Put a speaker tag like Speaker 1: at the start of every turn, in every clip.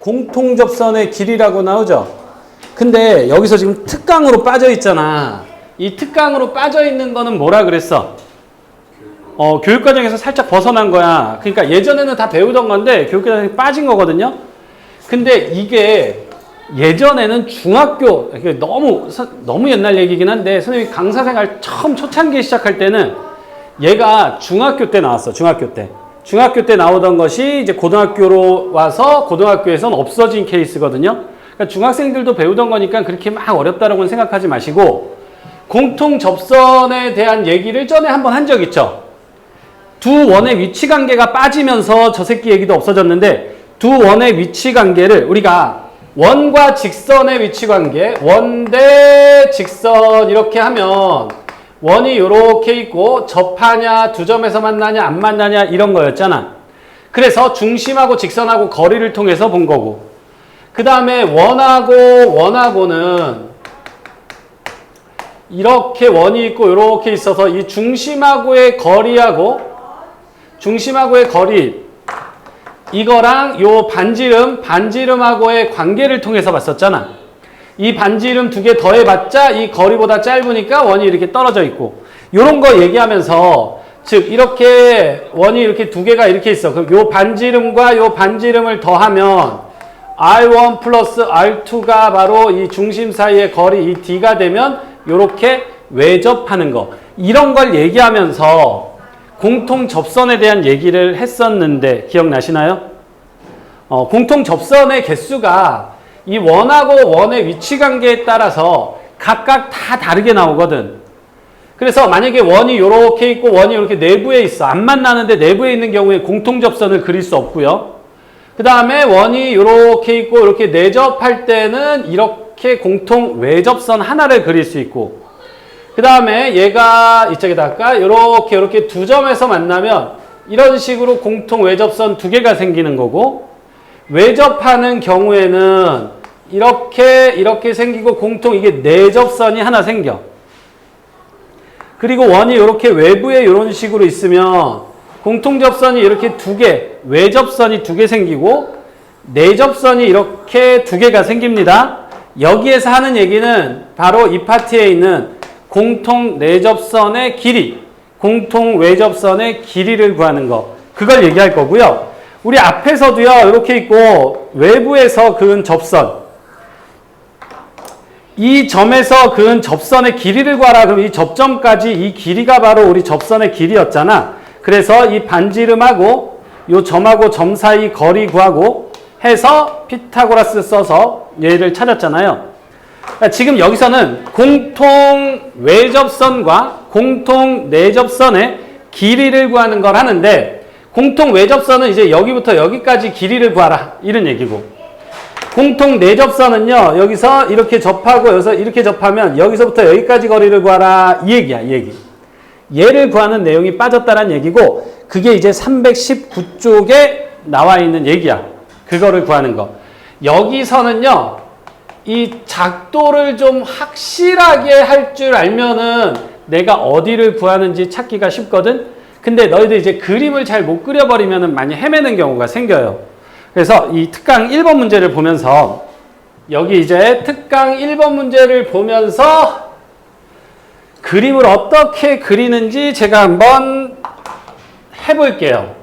Speaker 1: 공통접선의 길이라고 나오죠. 근데 여기서 지금 특강으로 빠져 있잖아. 이 특강으로 빠져 있는 거는 뭐라 그랬어? 어, 교육과정에서 살짝 벗어난 거야. 그러니까 예전에는 다 배우던 건데 교육과정에 빠진 거거든요. 근데 이게 예전에는 중학교 너무 서- 너무 옛날 얘기긴 한데 선생님이 강사 생활 처음 초창기 시작할 때는 얘가 중학교 때 나왔어. 중학교 때. 중학교 때 나오던 것이 이제 고등학교로 와서 고등학교에선 없어진 케이스거든요. 그러니까 중학생들도 배우던 거니까 그렇게 막 어렵다라고는 생각하지 마시고 공통 접선에 대한 얘기를 전에 한번 한 적 있죠. 두 원의 위치 관계가 빠지면서 저 새끼 얘기도 없어졌는데 두 원의 위치 관계를 우리가 원과 직선의 위치 관계, 원 대 직선 이렇게 하면 원이 이렇게 있고 접하냐, 두 점에서 만나냐, 안 만나냐 이런 거였잖아. 그래서 중심하고 직선하고 거리를 통해서 본 거고. 그 다음에 원하고 원하고는 이렇게 원이 있고 이렇게 있어서 이 중심하고의 거리하고 중심하고의 거리 이거랑 요 반지름 반지름하고의 관계를 통해서 봤었잖아. 이 반지름 두 개 더해봤자 이 거리보다 짧으니까 원이 이렇게 떨어져 있고 요런 거 얘기하면서 즉 이렇게 원이 이렇게 두 개가 이렇게 있어. 그럼 요 반지름과 요 반지름을 더하면 R1 플러스 R2가 바로 이 중심 사이의 거리 이 D가 되면 요렇게 외접하는 거 이런 걸 얘기하면서 공통 접선에 대한 얘기를 했었는데 기억나시나요? 어, 공통 접선의 개수가 이 원하고 원의 위치 관계에 따라서 각각 다 다르게 나오거든. 그래서 만약에 원이 이렇게 있고 원이 이렇게 내부에 있어. 안 만나는데 내부에 있는 경우에 공통 접선을 그릴 수 없고요. 그 다음에 원이 이렇게 있고 이렇게 내접할 때는 이렇게 공통 외접선 하나를 그릴 수 있고 그 다음에 얘가 이쪽에다가 이렇게 이렇게 두 점에서 만나면 이런 식으로 공통 외접선 두 개가 생기는 거고 외접하는 경우에는 이렇게 이렇게 생기고 공통 이게 내접선이 하나 생겨. 그리고 원이 이렇게 외부에 이런 식으로 있으면 공통 접선이 이렇게 두 개, 외접선이 두 개 생기고 내접선이 이렇게 두 개가 생깁니다. 여기에서 하는 얘기는 바로 이 파트에 있는 공통 내접선의 길이, 공통 외접선의 길이를 구하는 거. 그걸 얘기할 거고요. 우리 앞에서도요, 이렇게 있고, 외부에서 그은 접선. 이 점에서 그은 접선의 길이를 구하라. 그럼 이 접점까지 이 길이가 바로 우리 접선의 길이였잖아. 그래서 이 반지름하고 요 점하고 점 사이 거리 구하고 해서 피타고라스 써서 얘를 찾았잖아요. 그러니까 지금 여기서는 공통 외접선과 공통 내접선의 길이를 구하는 걸 하는데 공통 외접선은 이제 여기부터 여기까지 길이를 구하라. 이런 얘기고. 공통 내접선은요 여기서 이렇게 접하고 여기서 이렇게 접하면 여기서부터 여기까지 거리를 구하라. 이 얘기야 이 얘기. 얘를 구하는 내용이 빠졌다는 얘기고 그게 이제 319쪽에 나와 있는 얘기야. 그거를 구하는 거. 여기서는요 이 작도를 좀 확실하게 할 줄 알면은 내가 어디를 구하는지 찾기가 쉽거든. 근데 너희들 이제 그림을 잘 못 그려버리면은 많이 헤매는 경우가 생겨요. 그래서 이 특강 1번 문제를 보면서 여기 이제 특강 1번 문제를 보면서 그림을 어떻게 그리는지 제가 한번 해볼게요.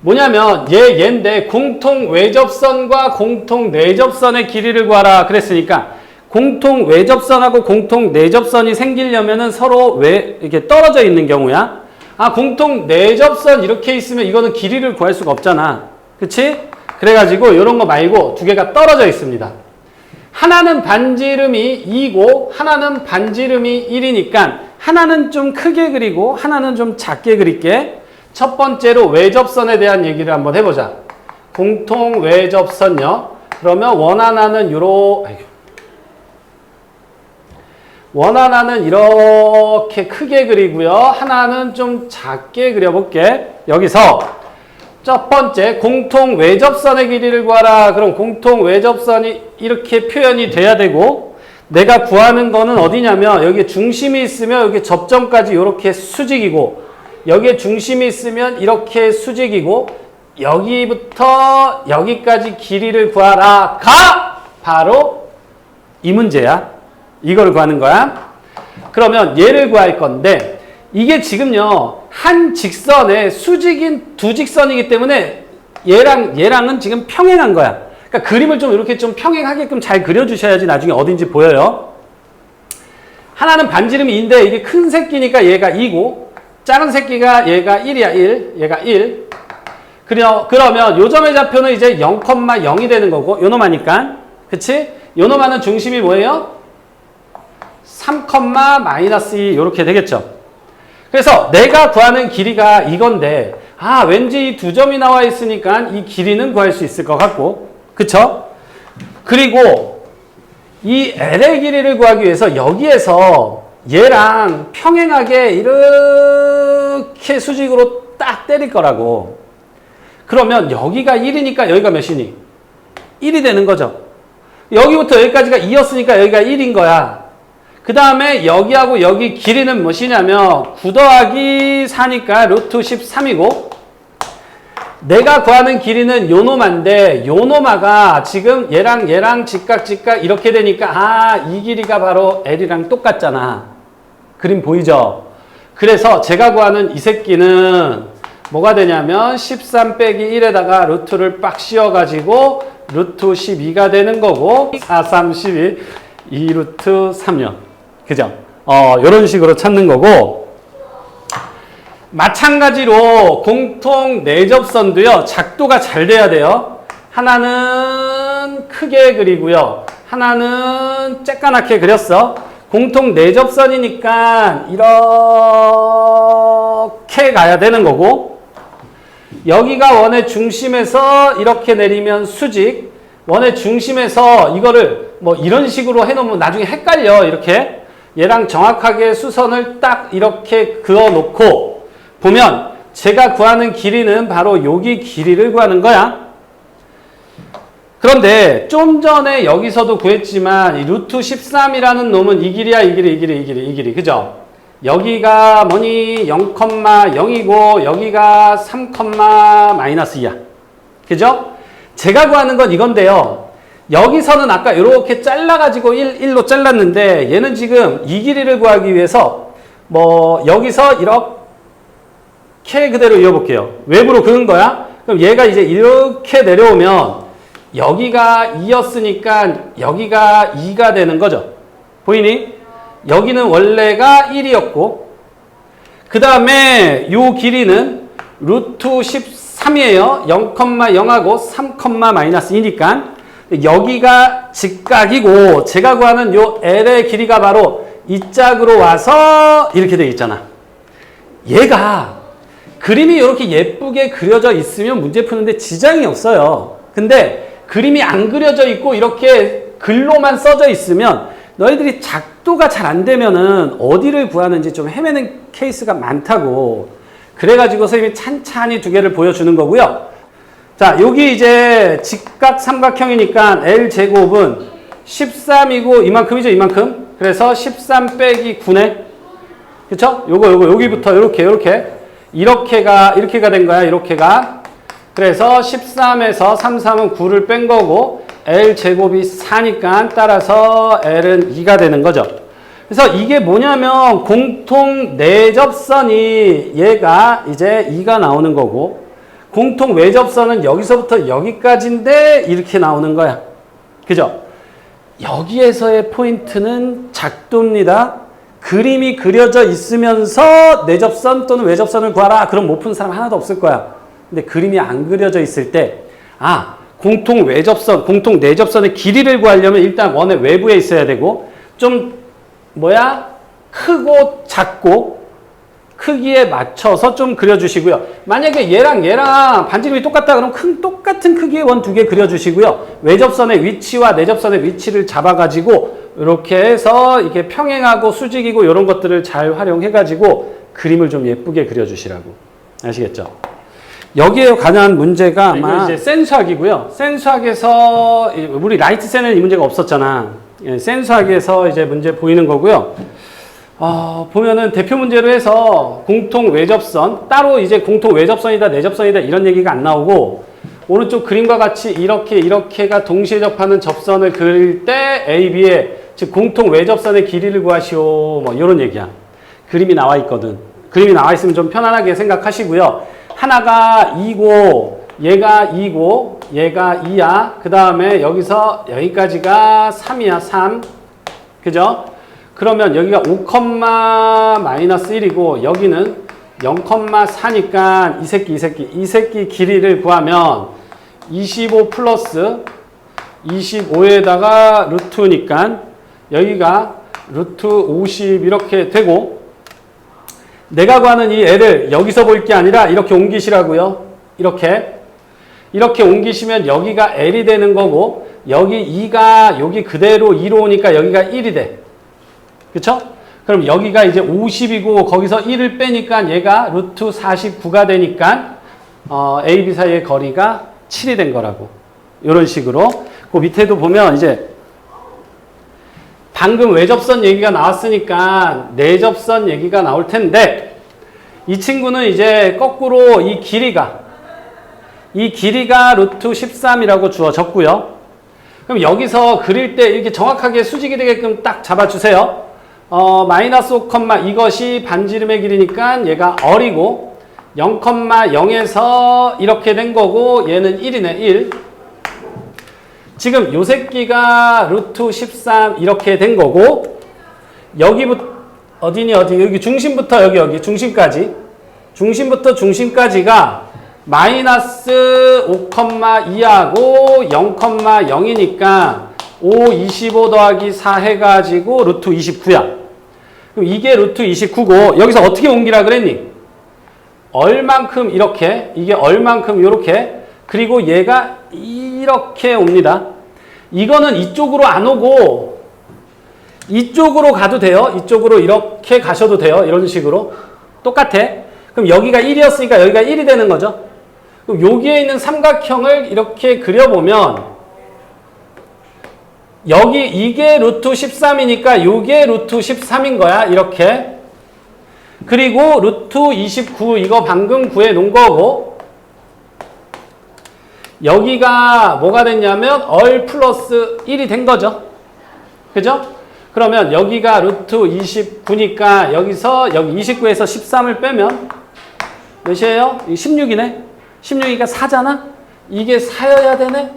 Speaker 1: 뭐냐면 얘 얘인데 공통 외접선과 공통 내접선의 길이를 구하라 그랬으니까 공통 외접선하고 공통 내접선이 생기려면은 서로 왜 이렇게 떨어져 있는 경우야. 아 공통 내접선 이렇게 있으면 이거는 길이를 구할 수가 없잖아. 그치? 그래가지고 이런 거 말고 두 개가 떨어져 있습니다. 하나는 반지름이 2고 하나는 반지름이 1이니까 하나는 좀 크게 그리고 하나는 좀 작게 그릴게. 첫 번째로 외접선에 대한 얘기를 한번 해보자. 공통 외접선요. 그러면 원 하나는 아이고. 원 하나는 이렇게 크게 그리고요. 하나는 좀 작게 그려볼게. 여기서 첫 번째 공통 외접선의 길이를 구하라. 그럼 공통 외접선이 이렇게 표현이 돼야 되고 내가 구하는 거는 어디냐면 여기 중심이 있으면 여기 접점까지 이렇게 수직이고 여기에 중심이 있으면 이렇게 수직이고 여기부터 여기까지 길이를 구하라. 가! 바로 이 문제야. 이걸 구하는 거야. 그러면 얘를 구할 건데 이게 지금요. 한 직선에 수직인 두 직선이기 때문에 얘랑 얘랑은 지금 평행한 거야. 그러니까 그림을 좀 이렇게 좀 평행하게끔 잘 그려 주셔야지 나중에 어딘지 보여요. 하나는 반지름이 2인데 이게 큰 새끼니까 얘가 2고 작은 새끼가 얘가 1이야 1 얘가 1 그려, 그러면 요점의 좌표는 이제 0,0이 되는 거고 요놈하니까 그치? 요놈하는 중심이 뭐예요? 3, 마이너스 2 이렇게 되겠죠 그래서 내가 구하는 길이가 이건데 아 왠지 이 두 점이 나와 있으니까 이 길이는 구할 수 있을 것 같고 그쵸? 그리고 이 L의 길이를 구하기 위해서 여기에서 얘랑 평행하게 이렇게 수직으로 딱 때릴 거라고. 그러면 여기가 1이니까 여기가 몇이니? 1이 되는 거죠. 여기부터 여기까지가 2였으니까 여기가 1인 거야. 그 다음에 여기하고 여기 길이는 무엇이냐면 9 더하기 4니까 루트 13이고 내가 구하는 길이는 요노마인데 요노마가 지금 얘랑 얘랑 직각 직각 이렇게 되니까 아 이 길이가 바로 L이랑 똑같잖아. 그림 보이죠? 그래서 제가 구하는 이 새끼는 뭐가 되냐면 13 빼기 1에다가 루트를 빡 씌워가지고 루트 12가 되는 거고 4, 3, 12 2루트 3요. 그죠? 어, 요런 식으로 찾는 거고 마찬가지로 공통 내접선도요, 작도가 잘 돼야 돼요. 하나는 크게 그리고요. 하나는 쬐까맣게 그렸어. 공통 내접선이니까 이렇게 가야 되는 거고, 여기가 원의 중심에서 이렇게 내리면 수직, 원의 중심에서 이거를 뭐 이런 식으로 해놓으면 나중에 헷갈려, 이렇게. 얘랑 정확하게 수선을 딱 이렇게 그어 놓고, 보면 제가 구하는 길이는 바로 여기 길이를 구하는 거야. 그런데 좀 전에 여기서도 구했지만 이 루트 13이라는 놈은 이 길이야 이 길이 이 길이 이 길이 이 길이 그죠? 여기가 뭐니 0,0이고 여기가 3, 마이너스 2야. 그죠? 제가 구하는 건 이건데요. 여기서는 아까 이렇게 잘라가지고 1, 1로 잘랐는데 얘는 지금 이 길이를 구하기 위해서 뭐 여기서 이렇게 그대로 이어볼게요. 외부로 그은 거야? 그럼 얘가 이제 이렇게 내려오면 여기가 2였으니까 여기가 2가 되는 거죠. 보이니? 여기는 원래가 1이었고 그 다음에 요 길이는 루트 13이에요. 0,0하고 3, 마이너스 2니까 여기가 직각이고 제가 구하는 요 L의 길이가 바로 이 짝으로 와서 이렇게 되어 있잖아. 얘가 그림이 이렇게 예쁘게 그려져 있으면 문제 푸는데 지장이 없어요. 근데 그림이 안 그려져 있고 이렇게 글로만 써져 있으면 너희들이 작도가 잘 안 되면은 어디를 구하는지 좀 헤매는 케이스가 많다고. 그래가지고 선생님이 찬찬히 두 개를 보여주는 거고요. 자, 여기 이제 직각 삼각형이니까 L 제곱은 13이고 이만큼이죠, 이만큼. 그래서 13 빼기 9네. 그쵸? 요거, 요거, 여기부터 요렇게, 요렇게. 이렇게가 이렇게가 된 거야. 이렇게가. 그래서 13에서 3, 3은 9를 뺀 거고 L 제곱이 4니까 따라서 L은 2가 되는 거죠. 그래서 이게 뭐냐면 공통 내접선이 얘가 이제 2가 나오는 거고 공통 외접선은 여기서부터 여기까지인데 이렇게 나오는 거야. 그죠? 여기에서의 포인트는 작도입니다. 그림이 그려져 있으면서 내접선 또는 외접선을 구하라. 그럼 못 푸는 사람 하나도 없을 거야. 근데 그림이 안 그려져 있을 때, 아, 공통 외접선, 공통 내접선의 길이를 구하려면 일단 원의 외부에 있어야 되고, 좀, 뭐야? 크고 작고, 크기에 맞춰서 좀 그려주시고요. 만약에 얘랑 얘랑 반지름이 똑같다 그러면 큰 똑같은 크기의 원 두 개 그려주시고요. 외접선의 위치와 내접선의 위치를 잡아가지고 이렇게 해서 이게 평행하고 수직이고 이런 것들을 잘 활용해가지고 그림을 좀 예쁘게 그려주시라고 아시겠죠? 여기에 관한 문제가 아마 이제 센수학이고요. 센수학에서 우리 라이트 센은 이 문제가 없었잖아. 예, 센수학에서 이제 문제 보이는 거고요. 어, 보면은 대표 문제로 해서 공통 외접선 따로 이제 공통 외접선이다 내접선이다 이런 얘기가 안 나오고 오른쪽 그림과 같이 이렇게 이렇게가 동시에 접하는 접선을 그릴 때 A, B의 즉 공통 외접선의 길이를 구하시오 뭐 이런 얘기야. 그림이 나와 있거든. 그림이 나와 있으면 좀 편안하게 생각하시고요. 하나가 2고 얘가 2고 얘가 2야. 그 다음에 여기서 여기까지가 3이야. 3. 그죠? 그러면 여기가 5, 마이너스 1이고 여기는 0,4니까 이 새끼 이 새끼 이 새끼 길이를 구하면 25 플러스 25에다가 루트니까 여기가 루트 50 이렇게 되고 내가 구하는 이 애를 여기서 볼 게 아니라 이렇게 옮기시라고요. 이렇게 이렇게 옮기시면 여기가 L이 되는 거고 여기 2가 여기 그대로 2로 오니까 여기가 1이 돼. 그쵸? 그럼 여기가 이제 50이고 거기서 1을 빼니까 얘가 루트 49가 되니까 어, A, B 사이의 거리가 7이 된 거라고. 이런 식으로. 그 밑에도 보면 이제 방금 외접선 얘기가 나왔으니까 내접선 얘기가 나올 텐데 이 친구는 이제 거꾸로 이 길이가 이 길이가 루트 13이라고 주어졌고요. 그럼 여기서 그릴 때 이렇게 정확하게 수직이 되게끔 딱 잡아주세요. 어, 마이너스 5, 이것이 반지름의 길이니까 얘가 어리고 0,0에서 이렇게 된 거고 얘는 1이네 1. 지금 요 새끼가 루트 13 이렇게 된 거고 여기부터 어디니 어디 여기 중심부터 여기 여기 중심까지 중심부터 중심까지가 마이너스 5,2하고 0,0이니까 5, 25 더하기 4 해가지고 루트 29야. 그럼 이게 루트 29고 여기서 어떻게 옮기라 그랬니? 얼만큼 이렇게 이게 얼만큼 이렇게 그리고 얘가 이렇게 옵니다. 이거는 이쪽으로 안 오고 이쪽으로 가도 돼요. 이쪽으로 이렇게 가셔도 돼요. 이런 식으로 똑같아. 그럼 여기가 1이었으니까 여기가 1이 되는 거죠. 그럼 여기에 있는 삼각형을 이렇게 그려보면 여기 이게 루트 13이니까 요게 루트 13인 거야. 이렇게. 그리고 루트 29 이거 방금 구해 놓은 거고 여기가 뭐가 됐냐면 얼 플러스 1이 된 거죠. 그죠? 그러면 여기가 루트 29니까 여기서 여기 29에서 13을 빼면 몇이에요? 16이네. 16이니까 4잖아? 이게 4여야 되네?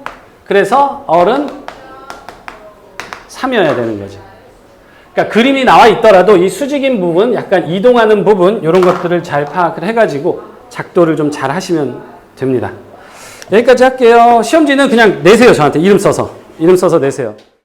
Speaker 1: 그래서 얼은 3이어야 되는 거지. 그러니까 그림이 나와 있더라도 이 수직인 부분, 약간 이동하는 부분, 이런 것들을 잘 파악을 해가지고 작도를 좀 잘 하시면 됩니다. 여기까지 할게요. 시험지는 그냥 내세요, 저한테. 이름 써서. 이름 써서 내세요.